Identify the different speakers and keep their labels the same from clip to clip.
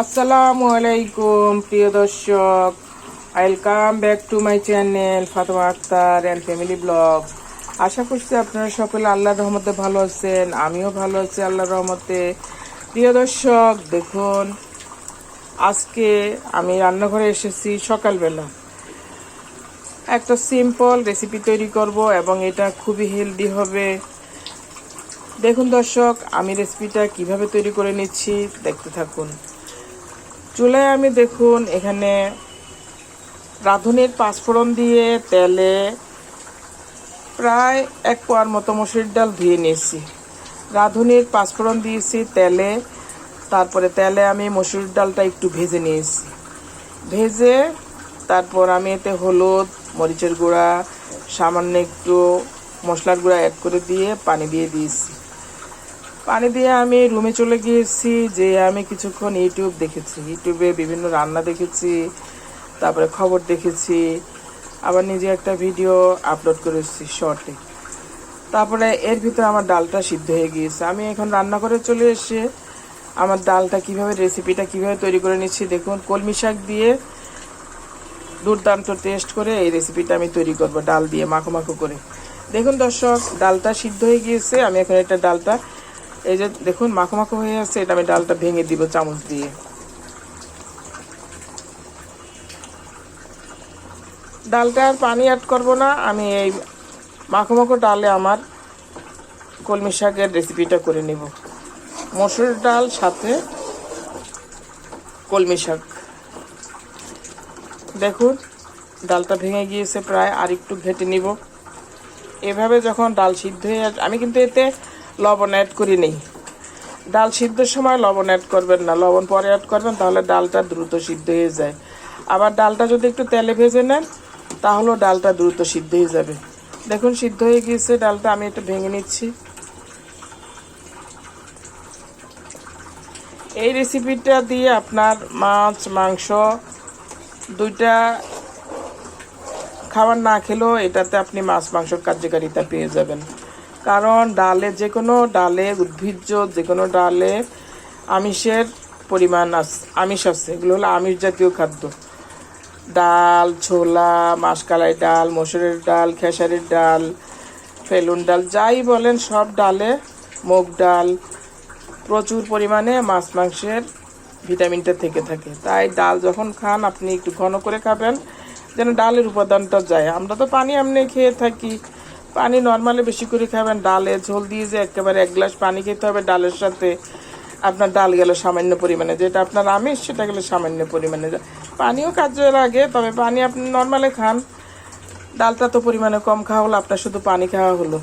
Speaker 1: আসসালামু আলাইকুম প্রিয় দর্শক। Welcome back to my channel Fatema Akter and family blog আশা করছি আপনারা সকলে আল্লাহর রহমতে ভালো আছেন, আমিও ভালো আছি আল্লাহর রহমতে। প্রিয় দর্শক, দেখুন, আজকে আমি রান্নাঘরে এসেছি সকালবেলা। একটা সিম্পল রেসিপি তৈরি করব এবং এটা খুবই হেলদি হবে। দেখুন দর্শক, আমি রেসিপিটা কীভাবে তৈরি করে নিচ্ছি, দেখতে থাকুন। চুলায় আমি দেখুন, এখানে রাঁধুনির পাঁচফোড়ন দিয়ে তেলে প্রায় এক পোয়ার মতো মসুরির ডাল ধুয়ে নিয়েছি। রাঁধুনির পাঁচফোড়ন দিয়েছি তেলে, তারপরে তেলে আমি মসুরির ডালটা একটু ভেজে নিয়েছি। ভেজে তারপর আমি এতে হলুদ, মরিচের গুঁড়া, সামান্য একটু মশলার গুঁড়া অ্যাড করে দিয়ে পানি দিয়ে দিয়েছি। পানি দিয়ে আমি রুমে চলে গিয়েছি যে আমি কিছুক্ষণ ইউটিউব দেখেছি। ইউটিউবে বিভিন্ন রান্না দেখেছি, তারপরে খবর দেখেছি, আবার নিজে একটা ভিডিও আপলোড করেছি শর্টে তারপরে এর ভিতরে আমার ডালটা সিদ্ধ হয়ে গিয়েছে। আমি এখন রান্না করে চলে এসে আমার ডালটা কীভাবে রেসিপিটা কীভাবে তৈরি করে নিচ্ছি, দেখুন, কলমি শাক দিয়ে দুর্দান্ত টেস্ট করে এই রেসিপিটা আমি তৈরি করব, ডাল দিয়ে মাখো মাখো করে। দেখুন দর্শক, ডালটা সিদ্ধ হয়ে গিয়েছে, আমি এখন এটা ডালটা এই যে দেখুন, মাখো মাখো হয়ে আছে এটা আমি ডালটা ভেঙে দিব চামচ দিয়ে। ডালটা আর পানি অ্যাড করব না, আমি এই মাখো মাখো ডালে আমার কলমি শাকের রেসিপিটা করে নিব। মসুর ডাল সাথে কলমি শাক। দেখুন, ডালটা ভেঙে গিয়েছে প্রায়, আর একটু ঘেটে নিব। এভাবে যখন ডাল সিদ্ধ হয়ে আমি কিন্তু এতে লবণ অ্যাড করি নেই। ডাল সিদ্ধর সময় লবণ অ্যাড করবেন না। লবণ পরে অ্যাড করবেন, তাহলে ডালটা দ্রুত সিদ্ধ হয়ে যায়। আবার ডালটা যদি একটু তেলে ভেজে নেন, তাহলেও ডালটা দ্রুত সিদ্ধ হয়ে যাবে। দেখুন, সিদ্ধ হয়ে গিয়েছে। ডালটা আমি একটু ভেঙে নিচ্ছি। এই রেসিপিটা দিয়ে আপনার মাছ, মাংস দুইটা খাবার না খেলেও এটাতে আপনি মাছ, মাংসর কার্যকারিতা পেয়ে যাবেন। কারণ ডালে যে কোনো ডালে, উদ্ভিজ্জ যে কোনো ডালে আমিষের পরিমাণ আমিষ আছে। এগুলো হলো আমিষ জাতীয় খাদ্য। ডাল, ছোলা, মাসকালাই ডাল, মসুরের ডাল, খেসারির ডাল, ফেলুন ডাল, যাই বলেন, সব ডালে মুগ ডাল প্রচুর পরিমাণে মাছ মাংসের ভিটামিনটা থেকে থাকে। তাই ডাল যখন খান, আপনি একটু ঘন করে খাবেন, যেন ডালের উপাদানটা যায়। আমরা তো পানি এমনি খেয়ে থাকি। পানি নর্মালি বেশি করে খাবেন, ডালে ঝোল দিয়ে যে একেবারে এক গ্লাস পানি খেতে হবে, ডালের সাথে আপনার ডাল গেল সামান্য পরিমাণে, যেটা আপনার আমিষ, সেটা গেলে সামান্য পরিমাণে। পানিও কাজে লাগে তবে পানি আপনি নর্মালি খান। ডালটা তো পরিমাণে কম খাওয়া হলো, আপনার শুধু পানি খাওয়া হলো।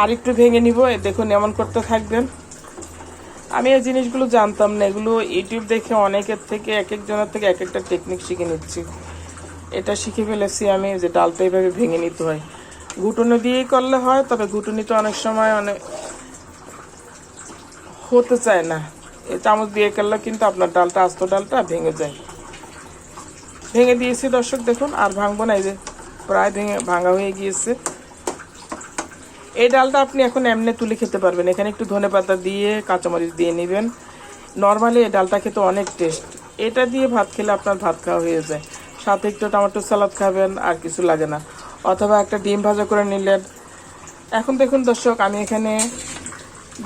Speaker 1: আর একটু ভেঙে নিব দেখুন এমন করতে থাকবেন। আমি এই জিনিসগুলো জানতাম না, এগুলো ইউটিউব দেখে অনেকের থেকে, এক একজনের থেকে এক একটা টেকনিক শিখে নিচ্ছি। এটা শিখে ফেলেছি আমি যে ডালটা এইভাবে ভেঙে নিতে হয়। ঘুটুনি দিয়েই করলে হয়, তবে ঘুটুনিটা অনেক সময় অনেক হতে চায় না। এই চামচ দিয়ে করলে কিন্তু আপনার ডালটা, আস্ত ডালটা ভেঙে যায়। ভেঙে দিয়েছি দর্শক, দেখুন, আর ভাঙবো না, এই যে প্রায় ভেঙে, ভাঙা হয়ে গিয়েছে। এই ডালটা আপনি এখন এমনি তুলে খেতে পারবেন। এখানে একটু ধনে পাতা দিয়ে কাঁচামরিচ দিয়ে নেবেন। নর্মালি এই ডালটা খেতে অনেক টেস্ট। এটা দিয়ে ভাত খেলে আপনার ভাত খাওয়া হয়ে যায়। সাথে একটু টমেটো সালাদ খাবেন, আর কিছু লাগে না। অথবা একটা ডিম ভাজা করে নিলেন। এখন দেখুন দর্শক, আমি এখানে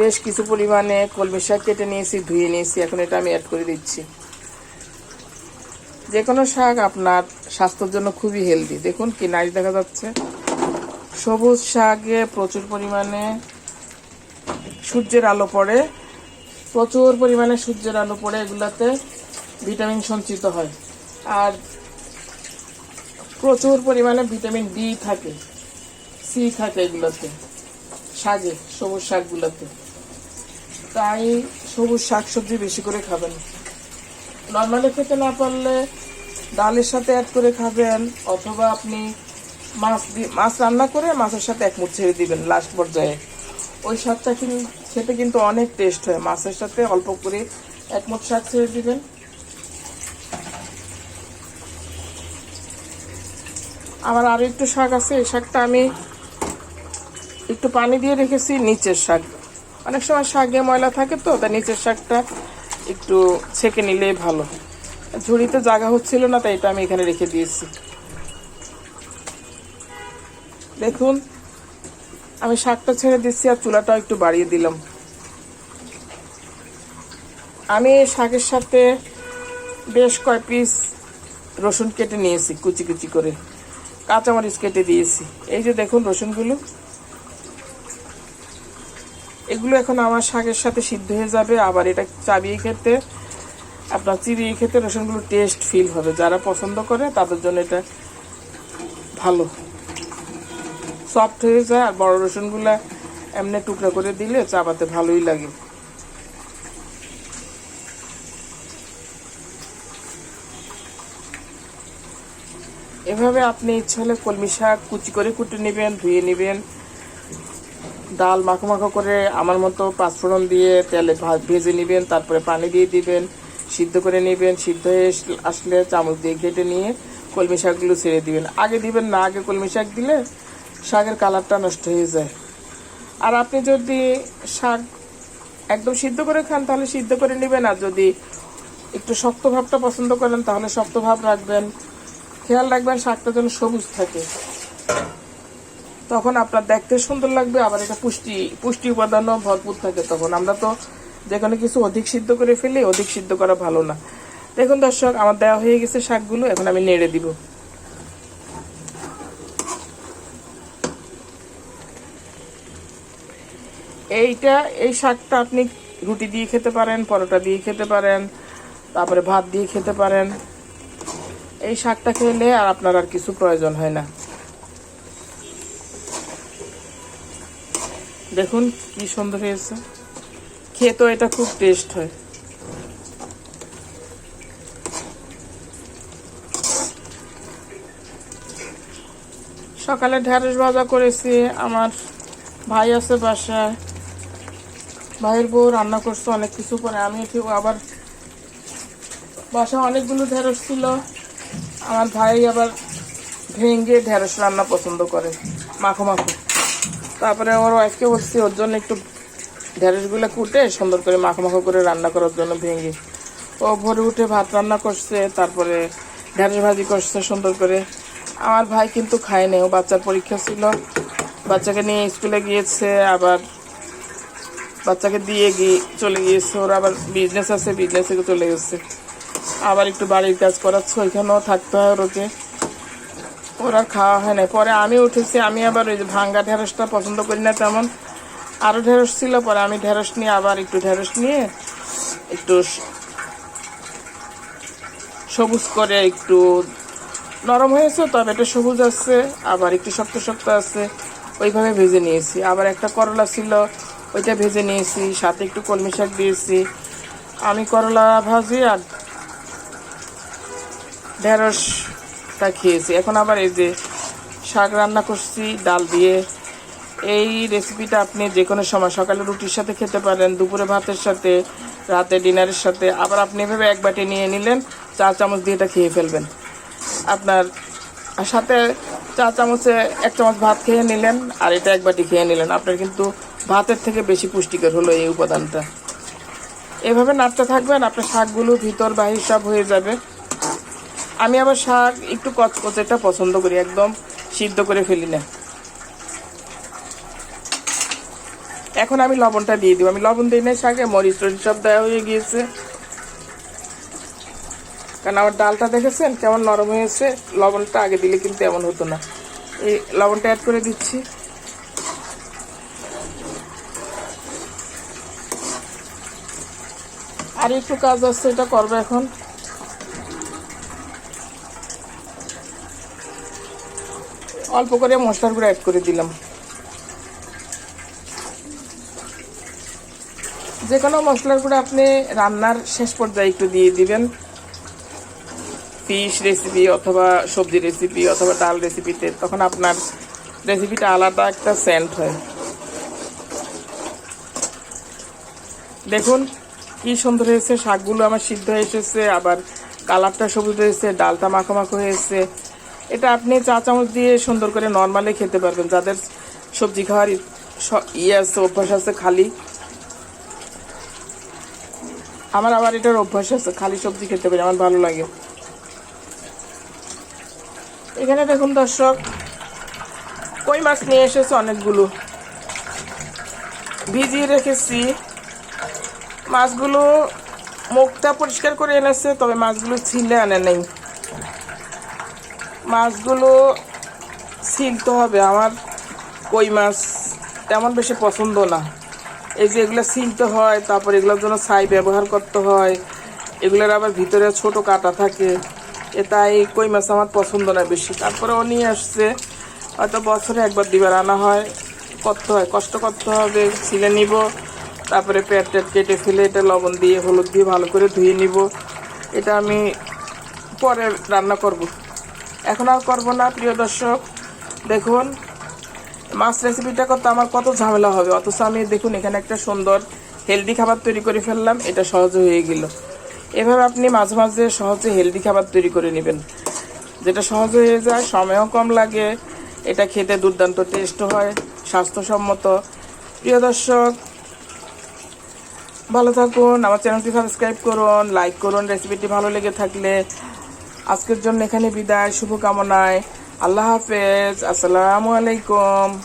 Speaker 1: বেশ কিছু পরিমাণে কলমি শাক কেটে নিয়েছি, ধুয়ে নিয়েছি, এখন এটা আমি অ্যাড করে দিচ্ছি। যে কোনো শাক আপনার স্বাস্থ্যের জন্য খুবই হেলদি দেখুন কি নাইস দেখা যাচ্ছে। সবুজ শাকে প্রচুর পরিমাণে সূর্যের আলো পড়ে। প্রচুর পরিমাণে সূর্যের আলো পড়ে, এগুলাতে ভিটামিন সঞ্চিত হয়। আর প্রচুর পরিমাণে ভিটামিন ডি থাকে সি থাকে এগুলোতে শাকে সবুজ শাকগুলোতে। তাই সবুজ শাক সবজি বেশি করে খাবেন। নর্মালি খেতে না পারলে ডালের সাথে অ্যাড করে খাবেন, অথবা আপনি মাছ দিয়ে মাছ রান্না করে মাছের সাথে এক মুঠ ছেড়ে দিবেন লাস্ট পর্যায়ে। ওই শাকটা কিন্তু খেতে কিন্তু অনেক টেস্ট হয়। মাছের সাথে অল্প করে এক মুঠ শাক ছেড়ে দিবেন। আবার আরও একটু শাক আছে, এই শাকটা আমি একটু পানি দিয়ে রেখেছি, নিচের শাক। অনেক সময় শাকে ময়লা থাকে তো তাই নিচের শাকটা একটু ছেঁকে নিলে ভালো ঝুড়িতে জায়গা হচ্ছিল না, তাই এটা আমি এখানে রেখে দিয়েছি। দেখুন, আমি শাকটা ছেড়ে দিচ্ছি আর চুলাটাও একটু বাড়িয়ে দিলাম। আমি শাকের সাথে বেশ কয় পিস রসুন কেটে নিয়েছি, কুচি কুচি করে। কাঁচামরিচ কেটে দিয়েছি। এই যে দেখুন রসুনগুলো। এগুলো এখন আমার শাকের সাথে সিদ্ধ হয়ে যাবে। আবার এটা চাবিয়ে খেতে, আপনার চিবিয়ে খেতে রসুনগুলো টেস্ট ফিল হবে। যারা পছন্দ করে, তাদের জন্য এটা ভালো। সফট হয়ে যায়, আর বড় রসুনগুলো এমনি টুকরা করে দিলে চাবাতে ভালোই লাগে। এভাবে আপনি ইচ্ছে হলে কলমি শাক কুচি করে কুটে নেবেন, ধুয়ে নেবেন। ডাল মাখো মাখো করে আমার মতো পাঁচফোড়ন দিয়ে তেলে ভা- ভেজে নেবেন, তারপরে পানি দিয়ে দিবেন। সিদ্ধ করে নেবেন, সিদ্ধ হয়ে আসলে চামচ দিয়ে ঘেটে নিয়ে কলমি শাকগুলো ছেড়ে দিবেন। আগে দিবেন না, আগে কলমি শাক দিলে শাকের কালারটা নষ্ট হয়ে যায়। আর আপনি যদি শাক একদম সিদ্ধ করে খান, তাহলে সিদ্ধ করে নেবেন। আর যদি একটু শক্ত ভাবটা পছন্দ করেন, তাহলে শক্ত ভাব রাখবেন। খেয়াল রাখবেন, শাকটা যেন সবুজ থাকে। তখন আপনার দেখতে সুন্দর লাগবে, আবার এটা পুষ্টি পুষ্টি উপাদানও ভরপুর থাকে তখন। আমরা তো যে কোনো কিছু অধিক সিদ্ধ করে ফেলি, অধিক সিদ্ধ করা ভালো না। দেখুন দর্শক, আমার দেওয়া হয়ে গেছে শাকগুলো, এখন আমি নেড়ে দিব। এইটা, এই শাকটা আপনি রুটি দিয়ে খেতে পারেন, পরোটা দিয়ে খেতে পারেন, তারপরে ভাত দিয়ে খেতে পারেন। এই শাকটা খেলে আর আপনার আর কিছু প্রয়োজন হয় না। দেখুন কি সুন্দর হয়েছে। তো এটা খুব টেস্ট হয়। সকালে ঢ্যাঁড়স ভাজা করেছি, আমার ভাই আছে বাসায়। ভাইয়ের বউ রান্না করছে, অনেক কিছু করে। আমি ঠিক আবার বাসায় অনেকগুলো ঢেঁড়স ছিল। আমার ভাই আবার ভেঙে ঢেঁড়স রান্না পছন্দ করে, মাখো মাখো। তারপরে আমার ওয়াইফকে বলছি, ওর জন্য একটু ঢেঁড়সগুলো কুটে সুন্দর করে মাখো মাখো করে রান্না করার জন্য ভেঙে। ও ভোরে উঠে ভাত রান্না করছে, তারপরে ঢেঁড়স ভাজি করছে সুন্দর করে। আমার ভাই কিন্তু খায়নি ও বাচ্চার পরীক্ষা ছিল। বাচ্চাকে নিয়ে স্কুলে গিয়েছে, আবার বাচ্চাকে দিয়ে গিয়ে চলে গিয়েছে, ওর আবার বিজনেস আছে বিজনেসে চলে গেছে। আবার একটু বাড়ির কাজ করাচ্ছে ওইখানেও থাকতে হয় রোজে। ওরা খাওয়া হয় না। পরে আমি উঠেছি, আমি আবার ওই ভাঙ্গা ঢেঁড়সটা পছন্দ করি না তেমন। আরও ঢেঁড়স ছিল, পরে আমি ঢেঁড়স নিয়ে আবার একটু ঢেঁড়স নিয়ে একটু সবুজ করে একটু নরম হয়েছে, তবে এটা সবুজ আছে, আবার একটু শক্ত শক্ত আছে, ওইভাবে ভেজে নিয়েছি। আবার একটা করলা ছিল, ওইটা ভেজে নিয়েছি, সাথে একটু কলমি শাক দিয়েছি। আমি করলা ভাজি আর ঢেঁড়সটা খেয়েছি। এখন আবার এই যে শাক রান্না করছি, ডাল দিয়ে। এই রেসিপিটা আপনি যে কোনো সময় সকালে রুটির সাথে খেতে পারেন, দুপুরে ভাতের সাথে, রাতে ডিনারের সাথে। আবার আপনি এভাবে এক বাটি নিয়ে নিলেন, চা চামচ দিয়ে এটা খেয়ে ফেলবেন। আপনার সাথে চা চামচে এক চামচ ভাত খেয়ে নিলেন, আর এটা এক বাটি খেয়ে নিলেন। আপনার কিন্তু ভাতের থেকে বেশি পুষ্টিকর হলো এই উপাদানটা। এভাবে নাড়তে থাকবেন, আপনার শাকগুলো ভিতর বাহির সব হয়ে যাবে। আমি আবার শাক একটু কচকচেটা পছন্দ করি, একদম সিদ্ধ করে ফেলি না। এখন আমি লবণটা দিয়ে দিব। আমি লবণ দিই না শাকে মরিচ টরিচ সব দেওয়া হয়ে গিয়েছে। কারণ আমার ডালটা দেখেছেন কেমন নরম হয়েছে? লবণটা আগে দিলে কিন্তু এমন হতো না। এই লবণটা অ্যাড করে দিচ্ছি। আর একটু কাজ আছে, এটা করব এখন। অল্প করে মশলার গুঁড়ো অ্যাড করে দিলাম। যে কোনো মশলার গুঁড়ো আপনি রান্নার শেষ পর্যায়ে একটু দিয়ে দিবেন। ফিশ রেসিপি অথবা সবজি রেসিপি অথবা ডাল রেসিপিতে তখন আপনার রেসিপিটা আলাদা একটা সেন্ট হয়। দেখুন, কি সুন্দর হয়েছে, শাকগুলো আমার সিদ্ধ এসেছে, আবার কালারটা সবুজ হয়েছে, ডালটা মাখো মাখো হয়েছে। এটা আপনি চা চামচ দিয়ে সুন্দর করে নর্মালি খেতে পারবেন। যাদের সবজি খাওয়ার ইয়ে আছে, অভ্যাস আছে, খালি। আমার আবার এটার অভ্যাস আছে, খালি সবজি খেতে পারি, আমার ভালো লাগে। এখানে দেখুন দর্শক, কই মাছ নিয়ে এসেছে অনেকগুলো। ভিজিয়ে রেখেছি। মাছগুলো মুখটা পরিষ্কার করে এনেছে, তবে মাছগুলো ছিলে আনে নেই। মাছগুলো ছিলতে হবে। আমার কই মাছ তেমন বেশি পছন্দ না। এই যে এগুলো ছিলতে হয়, তারপর এগুলোর জন্য ছাই ব্যবহার করতে হয়। এগুলোর আবার ভিতরে ছোট কাটা থাকে। এ তাই কই মাছ আমার পছন্দ না বেশি। তারপরে ও নিয়ে আসছে। হয়তো বছরে একবার দিবার আনা হয়। করতে হয়, কষ্ট করতে হবে। ছিলে নিব। তারপরে পেট টেট কেটে ফেলে এটা লবণ দিয়ে, হলুদ দিয়ে ভালো করে ধুয়ে নিব। এটা আমি পরে রান্না করব। এখন আর করব না, প্রিয় দর্শক। দেখুন, মাছ রেসিপিটা করতে আমার কত ঝামেলা হবে, অথচ আমি দেখুন, এখানে একটা সুন্দর হেলদি খাবার তৈরি করে ফেললাম, এটা সহজ হয়ে গেল। এভাবে আপনি মাঝে মাঝে সহজে হেলদি খাবার তৈরি করে নেবেন। যেটা সহজ হয়ে যায়, সময়ও কম লাগে, এটা খেতে দুর্দান্ত টেস্ট হয়, স্বাস্থ্যসম্মত। প্রিয় দর্শক, ভালো থাকুন, আমার চ্যানেলটি সাবস্ক্রাইব করুন লাইক করুন রেসিপিটি ভালো লেগে থাকলে আজকের জন্য এখানে বিদায় শুভকামনায়। আল্লাহ হাফেজ আসসালামু আলাইকুম।